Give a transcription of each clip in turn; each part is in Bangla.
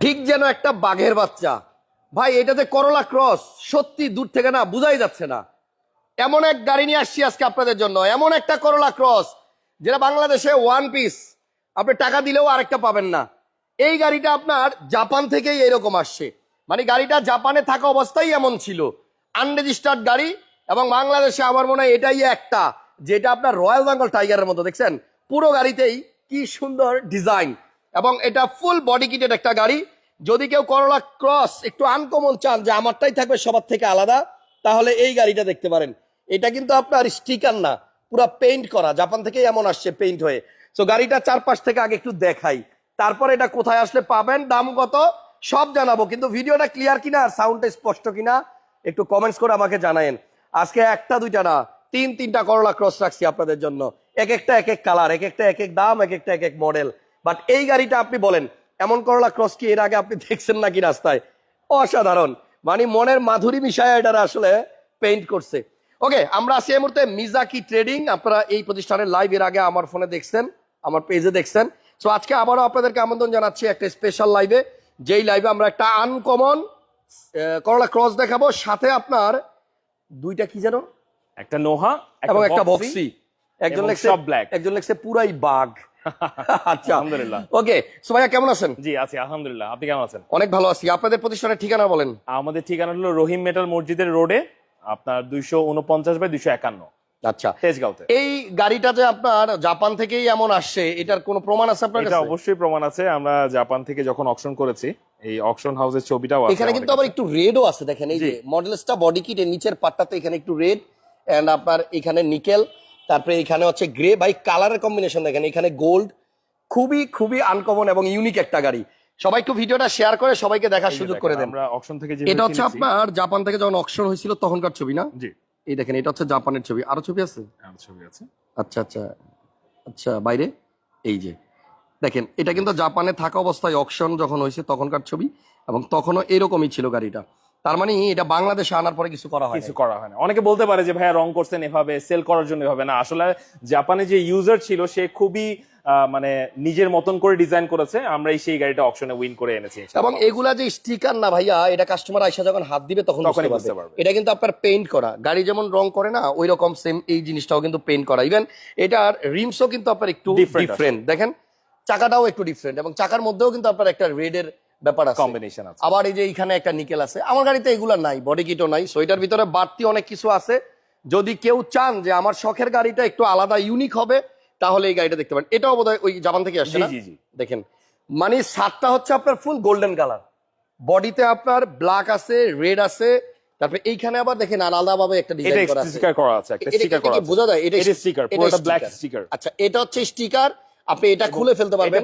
ঠিক যেন একটা বাঘের বাচ্চা। ভাই, এটাতে করলা ক্রস, সত্যি দূর থেকে না বোঝাই যাচ্ছে না। এমন এক গাড়ি নিয়ে আসছি আজকে আপনাদের জন্য, এমন একটা করলা ক্রস, যেটা বাংলাদেশে ওয়ান পিস আপনি টাকা দিলেও আরেকটা পাবেন না। এই গাড়িটা আপনার জাপান থেকেই এরকম আসছে। মানে গাড়িটা জাপানে থাকা অবস্থায় এমন ছিল। আনরেজিস্টার্ড গাড়ি এবং বাংলাদেশে আমার মনে হয় এটাই একটা, যেটা আপনার রয়্যাল বেঙ্গল টাইগারের মতো, দেখছেন? পুরো গাড়িতেই কি সুন্দর ডিজাইন এবং এটা ফুল বডি কিটেড একটা গাড়ি। যদি কেউ করলা ক্রস একটু আনকমন চান যে আমারটাই থাকবে সবার থেকে আলাদা, তাহলে এই গাড়িটা দেখতে পারেন। এটা কিন্তু আপনার স্টিকার না, পুরো পেইন্ট করা। জাপান থেকে এমন আসছে পেইন্ট হয়ে। তো গাড়িটা চারপাশ থেকে আগে একটু দেখাই। তারপর এটা কোথায় আসলে পাবেন, দাম কত, সব জানাব। কিন্তু ভিডিওটা ক্লিয়ার কিনা আর সাউন্ডটা স্পষ্ট কিনা, একটু কমেন্টস করে আমাকে জানায়েন। আজকে একটা, দুইটা না, তিন, তিনটা করলা ক্রস রাখছি আপনাদের জন্য। এক একটা, এক এক কালার এক একটা, এক এক দাম, এক একটা, এক এক মডেল বাট এই গাড়িটা আপনি বলেন এমন করলা ক্রস কি এর আগে আপনি দেখছেন নাকি রাস্তায়? অসাধারণ। মানে মনের মাধুরী মিশায় এটা আসলে পেইন্ট করছে। ওকে আমরা আছি এই মুহূর্তে মিজাকি ট্রেডিং আপনারা এই প্রতিষ্ঠানের লাইভ এর আগে আমার ফোনে দেখছেন আমার পেজে দেখছেন। সো আজকে আবারও আপনাদেরকে আমন্ত্রণ জানাচ্ছি একটা স্পেশাল লাইভে যেই লাইভে আমরা একটা আনকমন করলা ক্রস দেখাবো। সাথে আপনার দুইটা কি যেন? একটা নোহা এবং একটা বক্সি একজন লেখছে। একজন লেখছে পুরাই বাঘ। আচ্ছা। আলহামদুলিল্লাহ। ওকে সোমাইয়া কেমন আছেন? জি আছি আলহামদুলিল্লাহ। আপনি কেমন আছেন? অনেক ভালো আছি। আপনাদের প্রতিষ্ঠানের ঠিকানা বলেন। আমাদের ঠিকানা হলো রহিম মেটাল মসজিদের রোডে আপনার দুইশো উনপঞ্চাশ বাই দুইশো একান্ন। আচ্ছা। তেজগাঁওতে। এই গাড়িটা যে আপনার জাপান থেকেই এমন আসছে এটার কোনো প্রমাণ আছে আপনার কাছে? অবশ্যই প্রমাণ আছে। আমরা জাপান থেকে যখন অকশন করেছি এই অকশন হাউসের ছবিটাও আছে এখানে কিন্তু আবার। একটু রেডও আছে দেখেন এই যে। মডেলসটা বডি কিটের নিচের পার্টটাতে এখানে একটু রেড এন্ড আপনার এখানে নিকেল তারপরে এখানে হচ্ছে গ্রে বাই কালারের কম্বিনেশন দেখেন এখানে গোল্ড খুবই খুবই আনকমন এবং ইউনিক একটা গাড়ি। সবাই একটু ভিডিওটা শেয়ার করে সবাইকে দেখার সুযোগ করে দেন। আমরা অকশন থেকে যে এটা হচ্ছে আপনার জাপান থেকে যখন অকশন হয়েছিল তখনকার ছবি না? জি। এই দেখেন এটা হচ্ছে জাপানের ছবি। আরও ছবি আছে? আর ছবি আছে। আচ্ছা আচ্ছা। আচ্ছা বাইরে? এই যে। দেখেন এটা কিন্তু জাপানে থাকা অবস্থায় অকশন যখন হয়েছে তখনকার ছবি এবং তখনও এরকমই ছিল গাড়িটা। তার মানে এটা বাংলাদেশে আনার পরে কিছু করা হয় কিছু করা হয় না অনেকে বলতে পারে যে ভাইয়া রং করছেন এভাবে সেল করার জন্য এভাবে। না আসলে জাপানে যে ইউজার ছিল সে খুবই মানে নিজের মতন করে ডিজাইন করেছে। আমরা এই সেই গাড়িটা অকশনে উইন করে এনেছি। এবং এগুলা যে স্টিকার না ভাইয়া এটা কাস্টমার আইসা যখন হাত দিবে তখন বুঝতে পারবে। এটা কিন্তু আপনার পেইন্ট করা। গাড়ি যেমন রং করে না ওই রকম সেম এই জিনিসটাও কিন্তু পেইন্ট করা। ইভেন এটার রিমসও কিন্তু আপনার একটু ডিফারেন্ট দেখেন চাকাটাও একটু ডিফারেন্ট এবং চাকার মধ্যেও কিন্তু আপনার একটা রেডের ব্যাপার আছে। কম্বিনেশন আছে। আবার এই যে এখানে একটা নিকেল আছে আমার গাড়িতে এগুলা নাই বডি কিটও নাই সো এটার ভিতরে বাড়তি অনেক কিছু আছে। যদি কেউ চান যে আমার শখের গাড়িটা একটু আলাদা ইউনিক হবে তাহলে এই গাড়িটা দেখতে পারেন। এটাও বোধহয় ওই জাপান থেকে আসছে দেখেন মানে সাতটা হচ্ছে আপনার ফুল গোল্ডেন কালার বডিতে আপনার ব্ল্যাক আছে রেড আছে তারপরে এইখানে আবার দেখেন আলাদা ভাবে একটা ডিজাইন করা আছে। স্টিকার করা আছে একটা স্টিকার করা আছে। বোঝা যায়? এটা স্টিকার পুরোটা ব্ল্যাক স্টিকার আচ্ছা এটা হচ্ছে স্টিকার আপনি এটা খুলে ফেলতে পারবেন।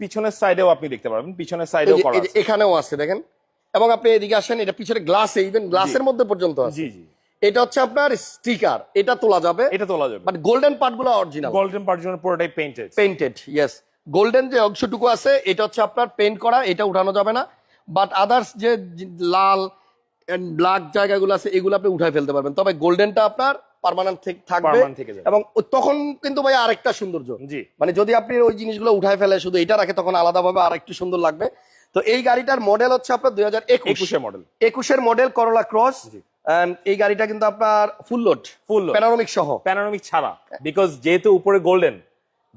পিছনের সাইডেও আপনি দেখতে পারবেন পিছনের সাইডেও করা এখানেও আছে দেখেন। এবং আপনি এদিকে আসেন এটা পিছনে গ্লাস ইভেন গ্লাসের মধ্যে পর্যন্ত আছে। জি জি। এটা হচ্ছে আপনার স্টিকার এটা তোলা যাবে। এটা তোলা যাবে। বাট গোল্ডেন পার্টগুলো অরিজিনাল গোল্ডেন পার্ট জন্য পুরোটাই পেইন্টেড পেইন্টেড ইয়েস গোল্ডেন যে অংশটুকু আছে এটা হচ্ছে আপনার পেইন্ট করা এটা উঠানো যাবে না। বাট আদার্স যে লাল ব্ল্যাক জায়গাগুলো আছে এগুলো আপনি উঠাই ফেলতে পারবেন। তবে গোল্ডেনটা আপনার পার্মানেন্ট থাকবে এবং তখন কিন্তু ভাই আরেকটা সৌন্দর্য। জি। মানে যদি আপনি ওই জিনিসগুলো উঠায় ফেলে শুধু এটা রাখে তখন আলাদাভাবে আর একটু সুন্দর লাগবে। তো এই গাড়িটার মডেল হচ্ছে আপনার দুই হাজার একুশ। একুশে মডেল একুশের মডেল করোলা ক্রস। এই গাড়িটা কিন্তু আপনার ফুল লোড ফুল প্যানোরামিক সহ। প্যানোরামিক ছাড়া। বিকজ যেহেতু উপরে গোল্ডেন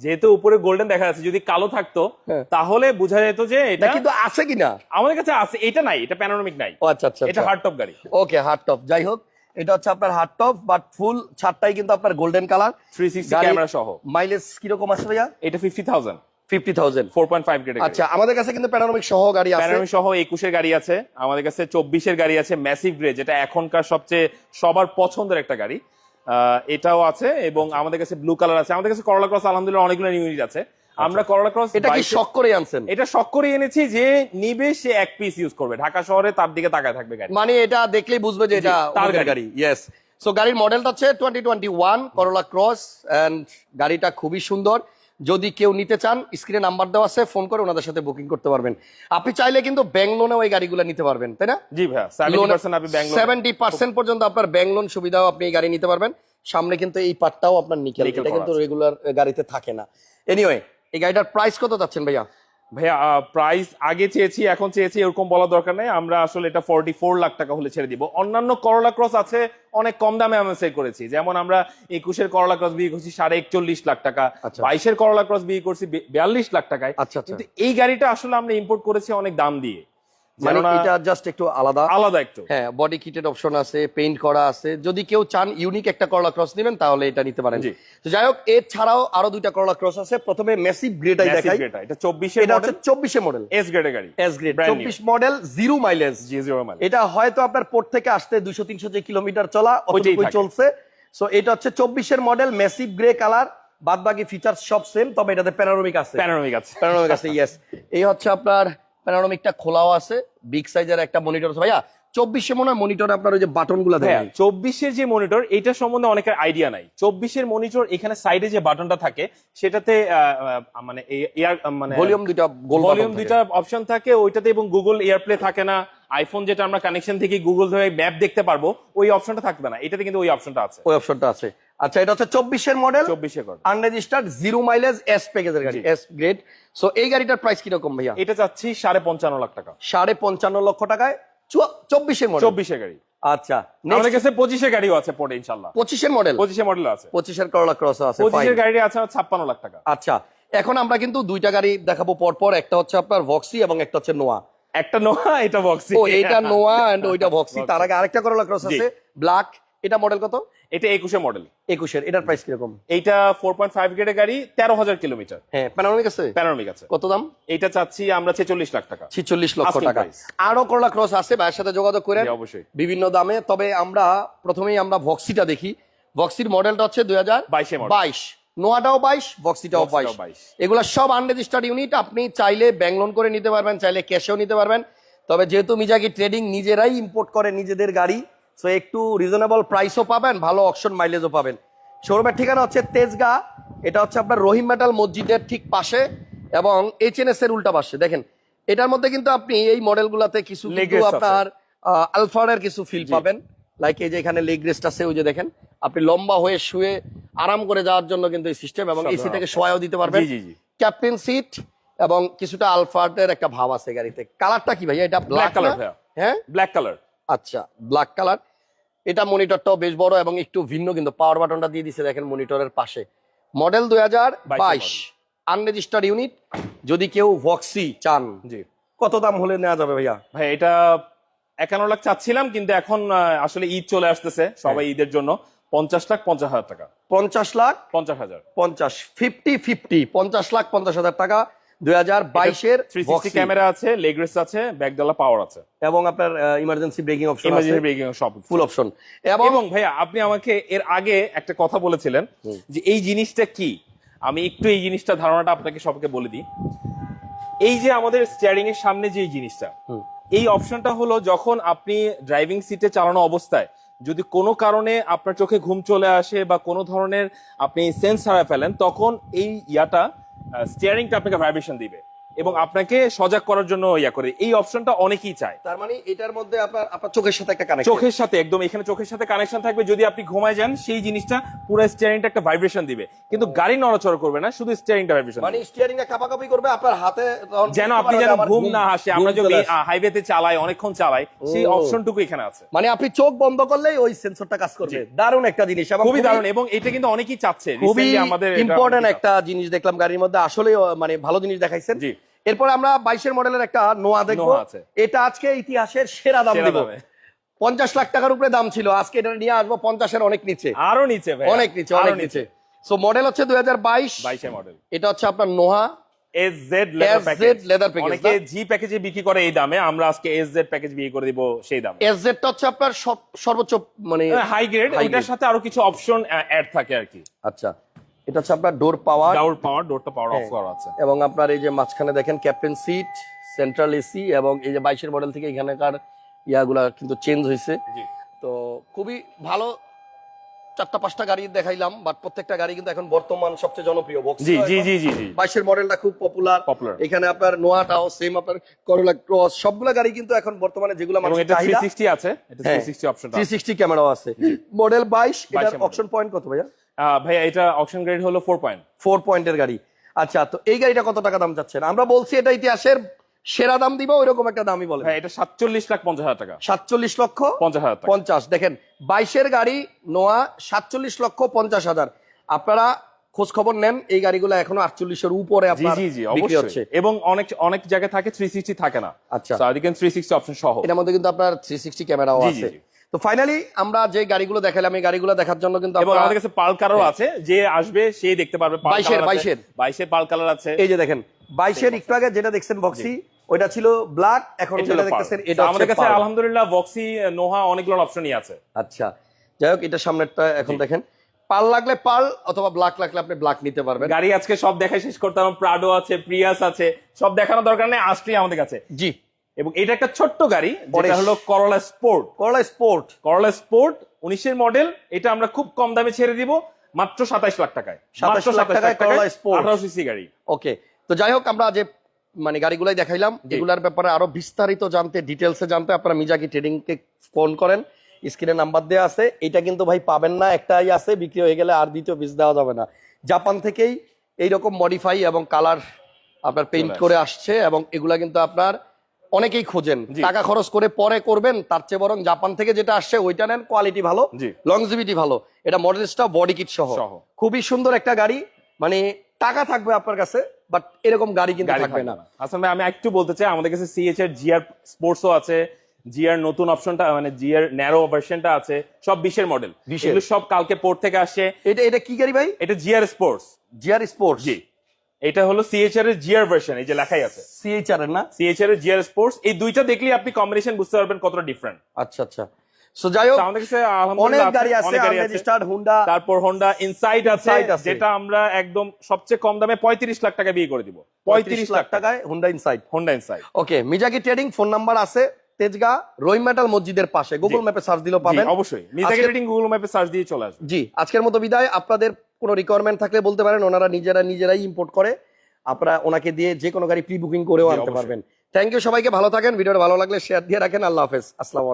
যেহেতু উপরে গোল্ডেন দেখা যাচ্ছে যদি কালো থাকতো হ্যাঁ। তাহলে বোঝা যেত যে এটা কিন্তু আছে কিনা? আমাদের কাছে আছে এটা নাই এটা প্যানোরামিক নাই। ও আচ্ছা আচ্ছা এটা হার্ড টপ গাড়ি। ওকে হার্ড টপ যাই হোক এটা হচ্ছে আপনার হার্ড টপ বাট ফুল ছাদটাই কিন্তু আপনার গোল্ডেন কালার থ্রি সিক্সটি গাড়ি- ক্যামেরা সহ। মাইলেজ কীরকম আছে ভাইয়া? এটা fifty thousand fifty thousand four point five grade আচ্ছা আমাদের কাছে কিন্তু প্যানোরামিক সহ গাড়ি আছে। প্যানোরামিক সহ গাড়ি আছে আমাদের কাছে চব্বিশের গাড়ি আছে ম্যাসিভ গ্রে যেটা এখনকার সবচেয়ে সবার পছন্দের একটা গাড়ি। এটাও আছে এবং আচ্ছা। আমাদের কাছে ব্লু কালার আছে। আমাদের কাছে করলা ক্রস আলহামদুলিল্লাহ অনেকগুলো ইউনিট আছে। আমরা করলা ক্রস এটা কি শক করে আনছেন? এটা শক করে এনেছি যে নিবে সে এক পিস ইউজ করবে। ঢাকা শহরে তার দিকে তাকায় থাকবে গাড়ি। মানে এটা দেখলেই বুঝবে যে এটা তার গাড়ি। গাড়ি। ইয়েস সো গাড়ির মডেলটা হচ্ছে twenty twenty one Corolla Cross and গাড়িটা খুবই সুন্দর। যদি কেউ নিতে চান স্ক্রিনে নাম্বার দেওয়া আছে ফোন করে ওনাদের সাথে বুকিং করতে পারবেন। আপনি চাইলে কিন্তু ব্যাংক লোনেও এই গাড়িগুলো নিতে পারবেন তাই না? জি ভাই পার্সেন্ট সেভেন্টি পার্সেন্ট পর্যন্ত আপনার ব্যাংক লোন সুবিধাও আপনি এই গাড়ি নিতে পারবেন। সামনে কিন্তু এই পার্টটাও আপনার নিকেল এটা কিন্তু রেগুলার গাড়িতে থাকে না। এনিওয়ে এই গাড়িটার প্রাইস কত চাচ্ছেন ভাইয়া? ভাইয়া প্রাইস আগে চেয়েছি এখন চেয়েছি এরকম বলা দরকার নেই। আমরা আসলে এটা ফোরটি ফোর লাখ টাকা হলে ছেড়ে দিব। অন্যান্য করলা ক্রস আছে অনেক কম দামে আমরা সেল করেছি। যেমন আমরা একুশের করলা ক্রস বিক্রি করছি সাড়ে একচল্লিশ লাখ টাকা। আচ্ছা। বাইশের করলা ক্রস বিক্রি করছি বিয়াল্লিশ লাখ টাকায়। আচ্ছা আচ্ছা। কিন্তু এই গাড়িটা আসলে আমরা ইম্পোর্ট করেছি অনেক দাম দিয়ে। মানে এটা জাস্ট একটু আলাদা। আলাদা একটু। হ্যাঁ বডি কিটেড অপশন আছে পেইন্ট করা আছে। যদি কেউ চান ইউনিক একটা করলা ক্রস নেবেন তাহলে এটা নিতে পারেন। তো যাই হোক এর ছাড়াও আরও দুইটা করলা ক্রস আছে। প্রথমে মেসিভ দেখাই। এটা চব্বিশের এটা হচ্ছে চব্বিশে মডেল এস গ্রেডের গাড়ি এস গ্রেড Brand new. চব্বিশ model zero mileage G zero mile এটা হয়তো আপনার পোর্ট থেকে আসতে দুশো তিনশো যে কিলোমিটার চলা ওইটাই চলছে। সো এটা হচ্ছে চব্বিশের মডেল মেসিভ গ্রে কালার বাদ বাকি ফিচার সব সেম তবে এটাতে প্যানারোমিক আছে। প্যানোরামিক আছে। প্যানোরামিক আছে ইয়েস এই হচ্ছে আপনার প্যানোরামিকটা খোলাও আছে বিগ সাইজের একটা মনিটর আছে। ভাইয়া চব্বিশে মনে হয় মনিটর আপনার ওই যে বাটনগুলো দেয় হ্যাঁ চব্বিশের যে মনিটর এটা সম্বন্ধে অনেকের আইডিয়া নাই। চব্বিশের মনিটর এখানে সাইডে যে বাটনটা থাকে সেটাতে মানে এয়ার মানে ভলিউম দুইটা ভলিউম দুইটা অপশন থাকে ওইটাতে এবং গুগল এয়ারপ্লে থাকে না। আইফোন যেটা আমরা কানেকশন থেকে গুগল ধরে ম্যাপ দেখতে পারব ওই অপশনটা থাকবে না। এটাতে কিন্তু ওই অপশনটা আছে। ওই অপশনটা আছে। আচ্ছা এটা হচ্ছে চব্বিশের মডেল চব্বিশে কর আনরেজিস্টার্ড জিরো মাইলেজ এস প্যাকেজের গাড়ি এস গ্রেড সো এই গাড়িটার প্রাইস কীরকম ভাইয়া? এটা চাচ্ছি সাড়ে পঞ্চান্ন লাখ টাকা। সাড়ে পঞ্চান্ন লক্ষ টাকায় চব্বিশের মডেল চব্বিশে গাড়ি। আচ্ছা আমাদের কাছে পঁচিশে গাড়িও আছে পরে ইনশাল্লাহ। পঁচিশের মডেল পঁচিশে মডেল আছে। পঁচিশের করলা ক্রস আছে পঁচিশের fine। গাড়ি আছে ছাপ্পান্ন লাখ টাকা। আচ্ছা এখন আমরা কিন্তু দুইটা গাড়ি দেখাবো পর পর একটা হচ্ছে আপনার ভক্সি এবং একটা হচ্ছে নোয়া একটা নোয়া এটা বক্সি ও এইটা নোয়া এন্ড ওইটা ভক্সি তার আগে আরেকটা করলা ক্রস আছে। ব্ল্যাক এটা মডেল কত? এটা একুশে মডেল একুশের এটার প্রাইস কীরকম? এইটা ফোর পয়েন্ট ফাইভ গ্রেডের গাড়ি তেরো হাজার কিলোমিটার হ্যাঁ প্যানোরামিক আছে? প্যানোরামিক আছে। কত দাম? এটা চাচ্ছি আমরা ছেচল্লিশ লাখ টাকা। ছিচল্লিশ লক্ষ টাকা। আরও করলা ক্রস আছে ভাইয়ের সাথে যোগাযোগ করে অবশ্যই। বিভিন্ন দামে তবে আমরা প্রথমেই আমরা ভক্সিটা দেখি। ভক্সির মডেলটা হচ্ছে দুই হাজার বাইশে মডেল বাইশ। নোয়াটাও বাইশ ভক্সিটাও বাইশ। Voxy-টাও 22 এগুলো সব আনরেজিস্টার্ড ইউনিট আপনি চাইলে ব্যাংক লোন করে নিতে পারবেন চাইলে ক্যাশেও নিতে পারবেন। তবে যেহেতু মিজাকি ট্রেডিং নিজেরাই ইম্পোর্ট করে নিজেদের গাড়ি সো একটু রিজনেবল প্রাইসও পাবেন ভালো অপশন মাইলেজও পাবেন। শোরুমের ঠিকানা হচ্ছে তেজগা এটা হচ্ছে আপনার রহিম মেটাল মসজিদের ঠিক পাশে এবং এইচ এন এস এর উল্টা পাশে। দেখেন এটার মধ্যে কিন্তু আপনি এই মডেলগুলোতে কিছু আপনার আলফারের কিছু ফিল পাবেন। লাইক এই যে এখানে লেগ রেস্ট আছে ওই যে দেখেন আপনি লম্বা হয়ে শুয়ে আরাম করে যাওয়ার জন্য কিন্তু এই সিস্টেম এবং এই ধরনের সিটটাকে শোয়াও দিতে পারবেন। জি জি জি। ক্যাপ্টেন সিট এবং কিছুটা আলফার্টের একটা ভাব আছে গাড়িতে। কালারটা কি ভাইয়া? এটা ব্ল্যাক কালার কালার হ্যাঁ? ব্ল্যাক কালার আচ্ছা ব্ল্যাক কালার এটা মনিটরটাও বেশ বড় এবং একটু ভিন্ন কিন্তু পাওয়ার বাটনটা দিয়ে দিছে দেখেন মনিটরের পাশে। মডেল দুই হাজার বাইশ। আনরেজিস্টার্ড ইউনিট যদি কেউ ভক্সি চান। জি। কত দাম হলে নেওয়া যাবে ভাইয়া? ভাই এটা একান্ন লাখ চাচ্ছিলাম কিন্তু এখন আসলে ঈদ চলে আসতেছে সবাই ঈদের জন্য। পঞ্চাশ লাখ পঞ্চাশ হাজার টাকা। পঞ্চাশ লাখ পঞ্চাশ হাজার। পঞ্চাশ ফিফটি ফিফটি পঞ্চাশ লাখ পঞ্চাশ হাজার টাকা। দুই হাজার বাইশের ক্যামেরা আছে লেগ রেস্ট আছে ব্যাকডালা পাওয়ার আছে। এবং আপনার emergency braking option emergency braking সব। ফুল অপশন এবং ভাইয়া আপনি আমাকে এর আগে একটা কথা বলেছিলেন যে এই জিনিসটা কি? আমি একটু এই জিনিসটা ধারণাটা আপনাকে সবকে বলে দিই। এই যে আমাদের স্টিয়ারিং এর সামনে যে এই জিনিসটা এই অপশনটা হলো যখন আপনি ড্রাইভিং সিটে চালানো অবস্থায় যদি কোনো কারণে আপনার চোখে ঘুম চলে আসে বা কোনো ধরনের আপনি সেন্স হারা ফেলেন, তখন এই ইয়াটা স্টিয়ারিংটা আপনাকে ভাইব্রেশন দিবে। এবং আপনাকে সজাগ করার জন্য ইয়া করে। এই অপশনটা অনেকেই চায়। তার মানে এটার মধ্যে আপনার আপনার চোখের সাথে একটা কানেকশন চোখের সাথে একদম এখানে চোখের সাথে কানেকশন থাকবে। যদি আপনি ঘুমায় যান সেই জিনিসটা পুরো স্টিয়ারিংটা একটা ভাইব্রেশন দিবে। কিন্তু গাড়ি নড়াচড়া করবে না শুধু স্টিয়ারিংটা ভাইব্রেশন মানে স্টিয়ারিং এ কাপাকাপি করবে আপনার হাতে যেন আপনি যেন ঘুম না আসে। আমরা ঘুম যে চলে হাইওয়েতে চালাই অনেকক্ষণ চালাই সেই। অপশনটুকু এখানে আছে। মানে আপনি চোখ বন্ধ করলেই ওই সেন্সরটা কাজ করবে। দারুণ একটা জিনিস। এবং খুবই দারুণ এবং এটা কিন্তু অনেকেই চাচ্ছে। খুবই আমাদের ইম্পর্টেন্ট একটা জিনিস দেখলাম গাড়ির মধ্যে। আসলে মানে ভালো জিনিস দেখাইছেন। জি। এরপর আমরা বাইশের মডেলের একটা নোয়া দেখব। এটা আজকে ইতিহাসের সেরা দাম দেবো। পঞ্চাশ লাখ টাকার উপরে দাম ছিল। আজকে এটা নিয়ে আসব পঞ্চাশের অনেক নিচে। আরও নিচে ভাই অনেক নিচে অনেক নিচে। সো মডেল হচ্ছে দুই হাজার বাইশ। বাইশে মডেল এটা হচ্ছে আপনার Noah S Z leather SZ package leather package, অনেকে না? জি প্যাকেজে বিক্রি করে এই দামে। আমরা আজকে এস জেড প্যাকেজ বিক্রি করে দিব সেই দামে। এস জেডটা হচ্ছে আপনার সব- সর্বোচ্চ মানে হাই গ্রেড সাথে আরও কিছু অপশন অ্যাড থাকে আর কি। আচ্ছা। এটা হচ্ছে আপনার ডোর পাওয়ার ডাউর পাওয়ার ডোরটা পাওয়ার অফ। করা আছে। এবং আপনার এই যে মাঝখানে দেখেন ক্যাপ্টেন সিট সেন্ট্রাল এসি এবং এই যে বাইশের মডেল থেকে এখানকার ইয়াগুলা কিন্তু চেঞ্জ হয়েছে। তো খুবই ভালো চারটা পাঁচটা গাড়ি দেখাইলাম বাট প্রত্যেকটা গাড়ি কিন্তু এখন বর্তমান সবচেয়ে জনপ্রিয় Voxy জি জি জি জি বাইশের মডেলটা খুব পপুলার পপুলার এখানে আপনার নোয়াটাও সেম আপনার করোলা ক্রস সবগুলা গাড়ি কিন্তু এখন বর্তমানে যেগুলো এবং মানুষের এটা 360 আছে এটা হ্যাঁ। 360 অপশনটা থ্রি সিক্সটি ক্যামেরাও আছে। মডেল বাইশ এটার অপশন পয়েন্ট কত ভাইয়া? ভাইয়া এটা অপশন গ্রেড হলো 4 পয়েন্ট ফোর পয়েন্টের গাড়ি। আচ্ছা তো এই গাড়িটা কত টাকা দাম চাচ্ছেন? আমরা বলছি এটা ইতিহাসের সেরা দাম দিব ওইরকম একটা দামই বলে হ্যাঁ এটা সাতচল্লিশ লাখ পঞ্চাশ হাজার টাকা। সাতচল্লিশ লক্ষ পঞ্চাশ হাজার পঞ্চাশ। দেখেন বাইশের গাড়ি নোয়া সাতচল্লিশ লক্ষ পঞ্চাশ হাজার। আপনারা খোঁজ খবর নেন এই গাড়িগুলো এখনও আটচল্লিশের উপরে জি অবশ্যই। এবং অনেক অনেক জায়গায় থাকে থ্রি সিক্সটি থাকে না। আচ্ছা। থ্রি সিক্সটি অপশন সহ। এটার মধ্যে কিন্তু আপনার থ্রি সিক্সটি ক্যামেরাও আছে। তো ফাইনালি আমরা যে গাড়িগুলো দেখালাম এই গাড়িগুলো দেখার জন্য কিন্তু এবং আমাদের কাছে পাল কালারও আছে। যে আসবে সে দেখতে পারবে পাল বাইশের, বাইশের। বাইশের পাল কালার আছে। এই যে দেখেন বাইশের একটু আগে যেটা দেখছেন বক্সি ওইটা ছিল ব্ল্যাক এখন যেটা দেখতেছেন। এটা আমাদের কাছে আলহামদুলিল্লাহ বক্সি নোহা অনেকগুলো অপশনই আছে। আচ্ছা যাই হোক এটা সামনেরটা এখন দেখেন। পাল লাগলে পাল অথবা ব্ল্যাক লাগলে আপনি ব্ল্যাক নিতে পারবেন। গাড়ি আজকে সব দেখাই শেষ করতে করতাম প্রাডো আছে প্রিয়াস আছে সব দেখানোর দরকার নেই আসলেই আমাদের কাছে। জি। এবং এটা একটা ছোট্ট গাড়ি যেটা হলো করলা স্পোর্ট করলা স্পোর্ট করলা স্পোর্ট উনিশের মডেল এটা আমরা খুব কম দামে ছেড়ে দিব মাত্র সাতাইশ লাখ টাকায়। 27 লাখ টাকায় করলা Sport। আঠারো সিসি গাড়ি। ওকে তো যাই হোক আমরা যে মানে গাড়িগুলাই দেখাইলাম জি। এগুলার ব্যাপারে আরও বিস্তারিত জানতে ডিটেলসে জানতে আপনারা মিজাকি ট্রেডিং কে ফোন করেন স্ক্রিনে নাম্বার দেওয়া আছে। এটা কিন্তু ভাই পাবেন না একটাই আছে বিক্রি হয়ে গেলে আর দ্বিতীয় পিস দেওয়া যাবে না। জাপান থেকেই এইরকম মডিফাই এবং কালার আপনার পেইন্ট করে আসছে এবং এগুলা কিন্তু আপনার অনেকেই খোঁজেন। টাকা খরচ করে পরে করবেন তার চেয়ে বরং জাপান থেকে যেটা আসছে ওইটা নেন কোয়ালিটি ভালো লংজিভিটি ভালো। এটা মডেলসটা বডি কিট সহ। খুবই সুন্দর একটা গাড়ি মানে টাকা থাকবে আপনার কাছে বাট এরকম গাড়ি কিন্তু থাকবে না। আসলে ভাই আমি একটু বলতে চাই আমাদের কাছে সিএচ এর জিআর স্পোর্টসও আছে জিআর নতুন অপশনটা মানে জিআর ন্যারো ভার্সনটা আছে সব বিশের মডেল 20 এগুলো সব কালকে পোর্ট থেকে আসছে। এটা এটা কি গাড়ি ভাই? এটা GR sports GR sports G. এটা হলো সিএচ এর জিআর ভার্সন এই যে লেখাই আছে। সিএইচআর এর না? সিএচ এর জিআর স্পোর্টস এই দুইটা দেখলেই আপনি কম্বিনেশন বুঝতে পারবেন কতটা ডিফারেন্ট আচ্ছা আচ্ছা। সো যাই হোক আমাদের কাছে অনেক গাড়ি আছে স্টার্ট হুন্ডা তারপর হোন্ডা ইনসাইড আছে যেটা আমরা একদম সবচেয়ে কম দামে পঁয়ত্রিশ লাখ টাকা বিয়ে করে দিব। পঁয়ত্রিশ লাখ টাকায়। Honda Insight Honda Insight okay Mizaki trading phone number আছে তেজগা রহিম মেটাল মসজিদের পাশে। গুগল ম্যাপে সার্চ দিলেও পাবেন। অবশ্যই। মিজাকি রেটিং গুগল ম্যাপে সার্চ দিয়ে চলে আসবে। জি আজকের মতো বিদায়। আপনাদের কোনো রিকোয়ারমেন্ট থাকলে বলতে পারেন ওনারা নিজেরা নিজেরাই ইম্পোর্ট করে আপনারা ওনাকে দিয়ে যে কোনো গাড়ি প্রি বুকিং করেও আনতে পারবেন। থ্যাংক ইউ সবাইকে ভালো থাকেন ভিডিওটা ভালো লাগলে শেয়ার দিয়ে রাখেন আল্লাহ হাফেজ আসসালামু